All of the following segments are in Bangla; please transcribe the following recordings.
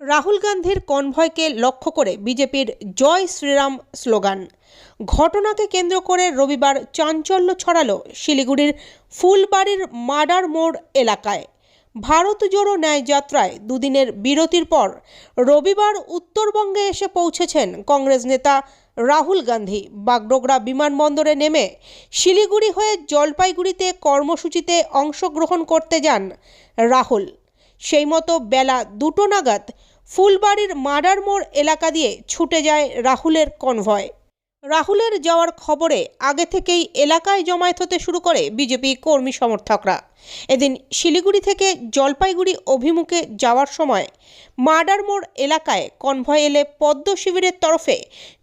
রাহুল গান্ধীর কনভয়কে লক্ষ্য করে বিজেপির জয় শ্রীরাম স্লোগান। ঘটনাকে কেন্দ্র করে রবিবার চাঞ্চল্য ছড়ালো শিলিগুড়ির ফুলবাড়ির মার্ডার মোড় এলাকায়। ভারত জোড়ো ন্যায় যাত্রায় দুদিনের বিরতির পর রবিবার উত্তরবঙ্গে এসে পৌঁছেছেন কংগ্রেস নেতা রাহুল গান্ধী। বাগডোগরা বিমানবন্দরে নেমে শিলিগুড়ি হয়ে জলপাইগুড়িতে কর্মসূচিতে অংশগ্রহণ করতে যান রাহুল। সেই মতো বেলা দুটো নাগাদ ফুলবাড়ির মার্ডার মোড় এলাকা দিয়ে ছুটে যায় রাহুলের কনভয়। রাহুলের যাওয়ার খবরে আগে থেকেই এলাকায় জমায়েত হতে শুরু করে বিজেপি কর্মী সমর্থকরা। এদিন শিলিগুড়ি থেকে জলপাইগুড়ি অভিমুখে যাওয়ার সময় মার্ডার মোড় এলাকায় কনভয় এলে পদ্ম শিবিরের তরফে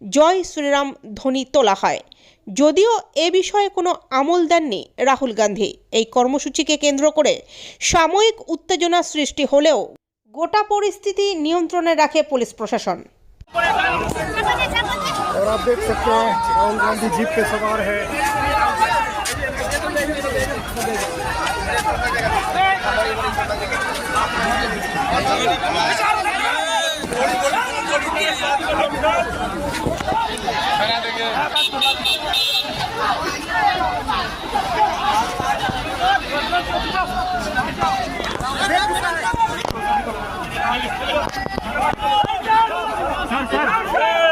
জয় শ্রীরাম ধ্বনি তোলা হয়। যদিও এ বিষয়ে কোনো আমল দেননি রাহুল গান্ধী এই কর্মসূচিকে কেন্দ্র করে সাময়িক উত্তেজনা সৃষ্টি হলেও গোটা পরিস্থিতি নিয়ন্ত্রণে রাখে পুলিশ প্রশাসন और आप देख सकते हैं राहुल गांधी जीप पे सवार है Sir, sir.